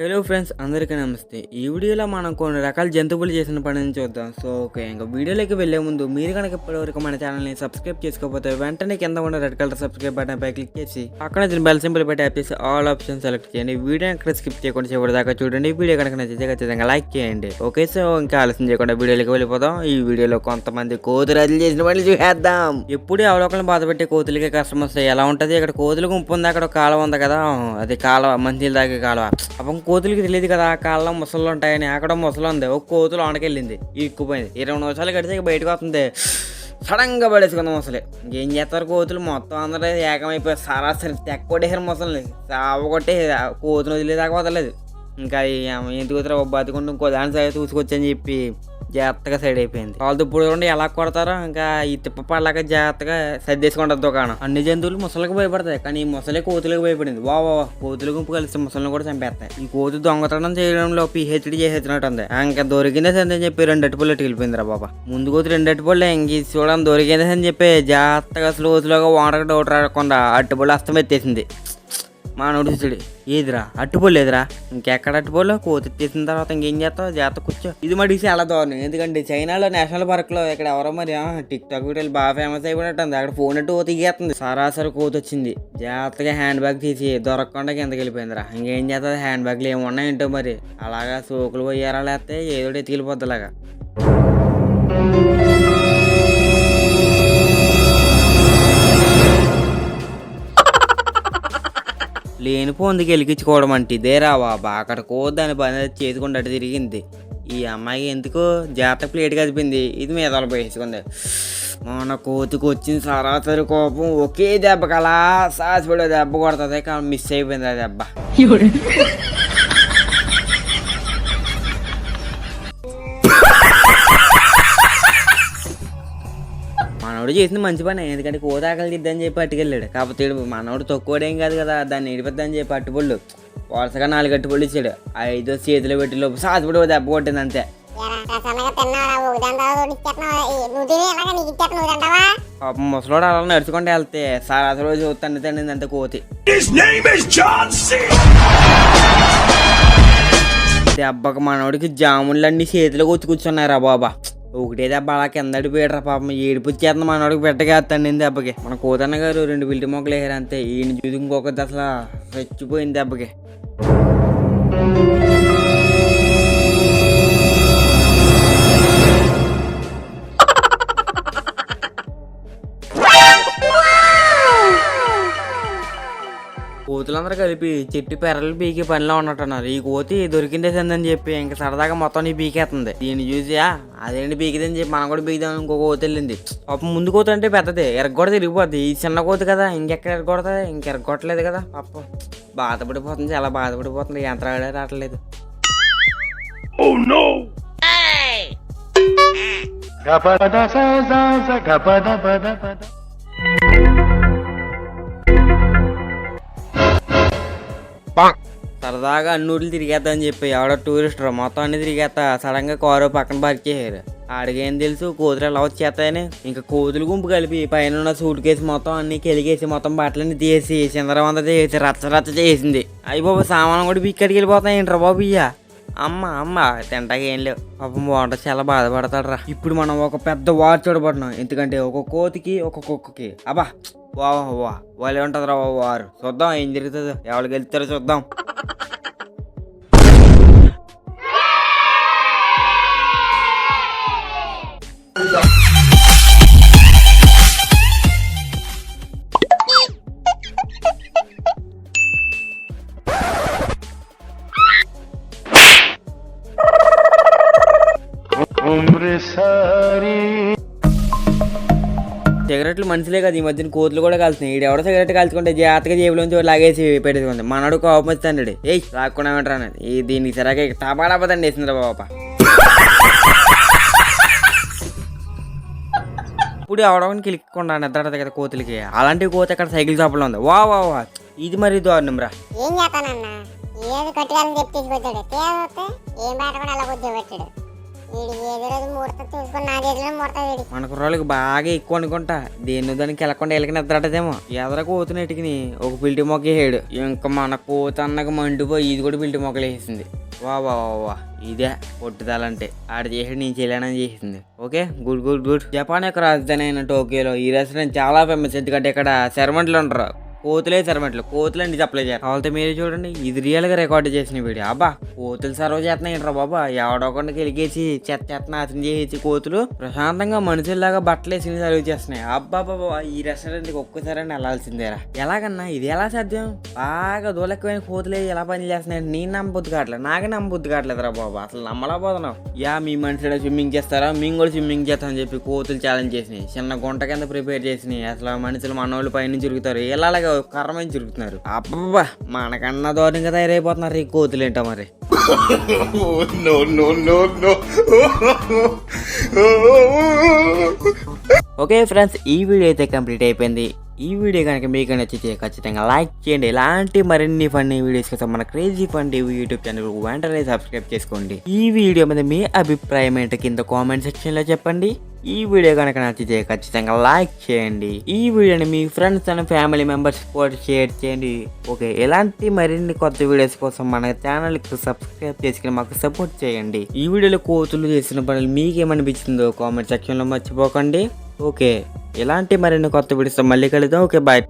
Hello friends అందరికీ నమస్తే. ఈ వీడియోలో మనం కొన్ని రకాల జంతువులు చేసిన పనిని చూద్దాం. సో ఓకే ఇంకా వీడియోలోకి వెళ్ళే ముందు మీరు కనుక ఇప్పటివరకు మన ఛానల్ని సబ్స్క్రైబ్ చేసుకోకపోతే వెంటనే కింద ఉన్న రెడ్ కలర్ సబ్స్క్రైబ్ బటన్ పై క్లిక్ చేసి అక్కడ బెల్ సింపుల్ పెట్టి ట్యాప్ చేసి ఆల్ ఆప్షన్ సెలెక్ట్ చేయండి. వీడియో ఎక్కడ స్కిప్ చేయకుండా చివరి దాకా చూడండి. వీడియో కనుక నచ్చితే ఖచ్చితంగా లైక్ చేయండి. ఓకే సో ఇంకా ఆలస్యం చేయకుండా వీడియోలోకి వెళ్ళిపోదాం. ఈ వీడియోలో కొంతమంది కోతులు అది చేసిన పనులు చూసేద్దాం. ఎప్పుడు అవలోకలను బాధపెట్టే కోతులకే కోతులకి కష్టం వస్తాయి ఎలా ఉంటది? ఇక్కడ కోతులు గుంపు ఉంది అక్కడ ఒక కాలువ ఉంది కదా. అది కాలువ మంచి దాకా కాలువ. అప్పుడు కోతులకి తెలియదు కదా ఆ కాళ్ళలో ముసలు ఉంటాయని. అక్కడ ముసలు ఉంది. ఒక కోతులు ఆనకెళ్ళింది. ఇక్కుపోయింది. ఇరవై నిమిషాలు గడిచి బయటకు వస్తుంది. సడన్గా పడేసుకుంది ముసలి. ఇంకేం చేస్తారు కోతులు? మొత్తం అందరూ ఏకమైపోయి సరాసరి తెక్కొట్టేసారు ముసలిని. సావగొట్టే కోతులు వదిలేదాకా వదలలేదు. ఇంకా ఎందుకు కుదరా బతుకుంటూ ఇంకో దాని సరే చూసుకొచ్చని చెప్పి జాగ్రత్తగా సైడ్ అయిపోయింది. వాళ్ళు ఇప్పుడు చూడండి ఎలా కొడతారో ఇంకా ఈ తిప్ప పడలాగా జాగ్రత్తగా సర్దేసుకుంటారు దుకాణం. అన్ని జంతువులు ముసలికి భయపడతాయి కానీ ఈ ముసలి కోతులకు భయపడింది. వా వా వా, కోతుల గుంపు కలిసి ముసలిని కూడా చంపేస్తాయి. ఈ కోతి దొంగతనం చేయడంలో పిహెచ్డి చేసేసినట్టు ఉంది ఇంకా దొరికిందే సరే అని చెప్పి రెండు అట్టుపళ్ళు వెళ్ళిపోయిందిరా బాబా. ముందు కోతి రెండు అట్టుపళ్ళు ఇంక చూడడం దొరికిందే అని చెప్పి జాగ్రత్తగా స్లోతులుగా వాడక డౌట్ రాకుండా అట్టుపళ్ళు అస్తం ఎత్తేసింది మా నోటీసుడు ఏదిరా? అట్టుపోలేదురా ఏదిరా ఇంకెక్కడ అట్టుపోలో కోతి తీసిన తర్వాత ఇంకేం చేస్తావు? జాత కూర్చో. ఇది మడిసి డీసీ అలా దారుణం. ఎందుకంటే చైనాలో నేషనల్ పార్క్లో ఇక్కడ ఎవరో మరి టిక్ టాక్ వీడియోలు బాగా ఫేమస్ అయిపోయినట్టుంది. అక్కడ ఫోన్ అట్టు తీగేస్తుంది. సరాసరి కోతి వచ్చింది. జాగ్రత్తగా హ్యాండ్ బ్యాగ్ తీసి దొరకకుండా కిందకి వెళ్ళిపోయిందిరా. ఇంకేం చేస్తుంది హ్యాండ్ బ్యాగ్లు ఏమున్నాయంటో మరి. అలాగా సోకులు పోయారా లేకపోతే ఏదో ఎత్తికెళ్ళిపోద్ది అలాగా. లేని పొందుకి ఎలిగించుకోవడం అంటే ఇదేరా బాబా. అక్కడ దాని పని చేసుకుంటే అటు తిరిగింది. ఈ అమ్మాయి ఎందుకు జాగ్రత్త ప్లేట్ కదిపింది. ఇది మీద వేసుకుంది మన కోతికి వచ్చిన సరాసరి కోపం ఒకే దెబ్బ కలా సాసిపడే దెబ్బ కొడుతుంది. కానీ మిస్ అయిపోయింది ఆ దెబ్బ. మనోడు చేసింది మంచి పని ఎందుకంటే కోత ఆకలి తిద్దని చెప్పి అట్టుకెళ్ళాడు కాకపోతే మనోడు తక్కువడేం కాదు కదా దాన్ని ఇడిపోద్దని చెప్పి అట్టుపళ్ళు వరుసగా నాలుగు అట్టుపళ్ళు ఇచ్చాడు. ఐదో చేతిలో పెట్టి లోపు సాసిపడి దెబ్బ కొట్టింది అంతే. పాపం ముసలోడు అలా నడుచుకుంటూ వెళ్తే సార్ అసలు రోజు తండ్రి తండ్రి అంత కోతి. దెబ్బకి మనోడికి జాములన్నీ చేతిలో కొచ్చి కూర్చున్నారా బాబా. ఒకటే దెబ్బ అలా కింద అడిపోయాడు పాపం. ఏడుపు వచ్చేస్తుంది మనోడికి పెట్టగేస్తాండి దెబ్బకి. మన కోతన్న గారు రెండు బిల్డి మొక్కలు వేసారు అంతే. ఈయన చూసి ఇంకొక అసలు. చచ్చిపోయింది దెబ్బకి. కోతులందరూ కలిపి చెట్టు పెరలు పీకి పనిలో ఉన్నట్టున్నారు. ఈ కోతి దొరికిందే సందని చెప్పి ఇంకా సరదాగా మొత్తం నీ పీకేస్తుంది. దీన్ని చూసి "ఆ, అదేంటి పీకిదని చెప్పి మనం కూడా పీకుదాం ఇంకో కోతి వెళ్ళింది. పాపం ముందు కోతి అంటే పెద్దది ఎరగొడ తిరిగిపోద్ది ఈ చిన్న కోతి కదా ఇంకెక్కడ ఎరగొడుతుంది? ఇంక ఎరగొట్టలేదు కదా. పాపం బాధపడిపోతుంది చాలా బాధపడిపోతుంది. యంత్రాలు రావట్లేదు. Oh no! సరదాగా అన్నూర్లు తిరిగేద్దామని చెప్పి ఎవడో టూరిస్ట్ మొత్తం అన్ని తిరిగేస్తా సడన్గా కారు పక్కన పార్క్ చేశారు. ఆడికేం తెలుసు కోతులు ఎలా వచ్చేస్తాయని. ఇంకా కోతులు గుంపు కలిపి పైన ఉన్న సూట్ కేసు మొత్తం అన్ని కెలిగేసి మొత్తం బట్టలన్నీ తీసి చిందరవంద చేసి రచ్చ రచ్చ చేసింది. అయ్యి బాబు సామాను కూడా బిక్కడికి వెళ్ళిపోతాయి ఏంట్రా బాబు ఇయ్యా. అమ్మ అమ్మ తింటాక ఏం లేవు. పాపం బాగుంటుంది చాలా బాధపడతాడు రా ఇప్పుడు మనం ఒక పెద్ద వార్ చూడబడినాం ఎందుకంటే ఒక కోతికి ఒక కుక్కకి. అబ్బా వా వా వాళ్ళు ఉంటుంది వారు. చూద్దాం ఏం జరుగుతుందో. ఎవరికి వెళ్తారో చూద్దాం. సిగరెట్లు మనుషులే కదా ఈ మధ్యన కోతులు కూడా కాల్తున్నాయి. ఈడు ఎవడో సిగరెట్ కలుసుకుంటే జాగ్రత్తగా జేబులోంచి లాగేసి పెట్టేసుకుంది మనడు కోపం వస్తాడు. ఏయ్ లాక్కుండా అంటారు ఈ దీనికి సరిగా టపాడపదండి వేసిందిరా బాబా. ఇప్పుడు ఎవడవని కిలిక్కుండా నిద్రడదు కదా కోతులకి. అలాంటి కోత అక్కడ సైకిల్ షాపులో ఉంది? వా వా వా. ఇది మరి దారుణం రా ఏం చేస్తానన్నా? ఏది కట్టాలని చెప్పి తీసుకొచ్చాడు ఏం బాట కూడా అలా కూర్చోబెట్టాడు. పెట్టాడు మన కుర్రోళ్ళకి బాగా ఎక్కువ అనుకుంటా. దేని దానికి వెళ్ళకుండా వెళ్ళకి నిద్రటదేమో ఎదర కోతునట్టుకుని ఒక పిల్టి మొక్క వేసాడు. ఇంకా మన కోత అన్నకు మండిపోయి ఇది కూడా పిల్టి మొక్కలు వేసింది. వా వా వా వా. ఇదే పొట్టుదలంటే. ఆడ చేసాడు నేను చేయలేనని చేసింది. Okay? Good good good. Japan యొక్క రాజధాని అయిన టోక్యోలో ఈ రెస్టారెంట్ చాలా ఫేమస్ ఎందుకంటే ఇక్కడ శర్మంట్లు ఉంటారు కోతులే సర్వెంట్లు కోతులు అండి సప్లై చేస్తారు వాళ్ళతో మీరే చూడండి. ఇది రియల్గా రికార్డ్ చేసిన వీడియో. అబ్బా కోతులు సర్వ్ చేస్తున్నాయి ఏంట్రా బాబా ఎవడోకుండా కెలిగేసి చెత్త చెత్త నాశనం చేసి కోతులు ప్రశాంతంగా మనుషుల్లాగా బట్టలు వేసి సర్వ్ చేస్తున్నాయి. అబ్బా బాబా ఈ రెస్టారెంట్కి ఒక్కసారి వెళ్ళాల్సిందేరా. ఎలాగన్నా ఇది ఎలా సాధ్యం? బాగా దూలెక్కువైన కోతులే ఎలా పని చేస్తున్నాయి నేను నమ్మబుద్ధి కావట్లేదు. నాకే నమ్మబుద్ధి కావట్లేదురా బాబా. అసలు నమ్మలేకపోతున్నావు యా మీ మనుషులు స్విమ్మింగ్ చేస్తారా? మేము కూడా స్విమ్మింగ్ చేస్తామని చెప్పి కోతులు ఛాలెంజ్ చేసినాయి. చిన్న గుంట కింద ప్రిపేర్ చేసినాయి. అసలు మనుషులు మనోళ్ళు పైన తిరుగుతారు ఇలాగా కర్రమైన తిరుగుతున్నారు అబ్బా మనకన్నా దూరంగా తయారైపోతున్నారు ఈ కోతులు ఏంటో మరి. ఓకే ఫ్రెండ్స్ ఈ వీడియో అయితే కంప్లీట్ అయిపోయింది. ఈ వీడియో కనుక మీకు నచ్చితే ఖచ్చితంగా లైక్ చేయండి. ఇలాంటి మరిన్ని ఫన్నీ వీడియోస్ కోసం మన క్రేజీ టీవీ యూట్యూబ్ ఛానల్ వెంటనే సబ్స్క్రైబ్ చేసుకోండి. ఈ వీడియో మీద మీ అభిప్రాయం ఏంటో కింద కామెంట్ సెక్షన్లో చెప్పండి. ఈ వీడియో కనుక నచ్చితే ఖచ్చితంగా లైక్ చేయండి. ఈ వీడియోని మీ ఫ్రెండ్స్ అండ్ ఫ్యామిలీ మెంబర్స్ కూడా షేర్ చేయండి. ఓకే ఇలాంటి మరిన్ని కొత్త వీడియోస్ కోసం మన ఛానల్కి సబ్స్క్రైబ్ చేసుకుని మాకు సపోర్ట్ చేయండి. ఈ వీడియోలో కోతులు చేసిన పనులు మీకేమనిపించిందో కామెంట్ సెక్షన్లో మర్చిపోకండి. ఓకే ఇలాంటి మరిన్ని కొత్త వీడియోస్ మళ్ళీ కలుద్దాం. Okay bye.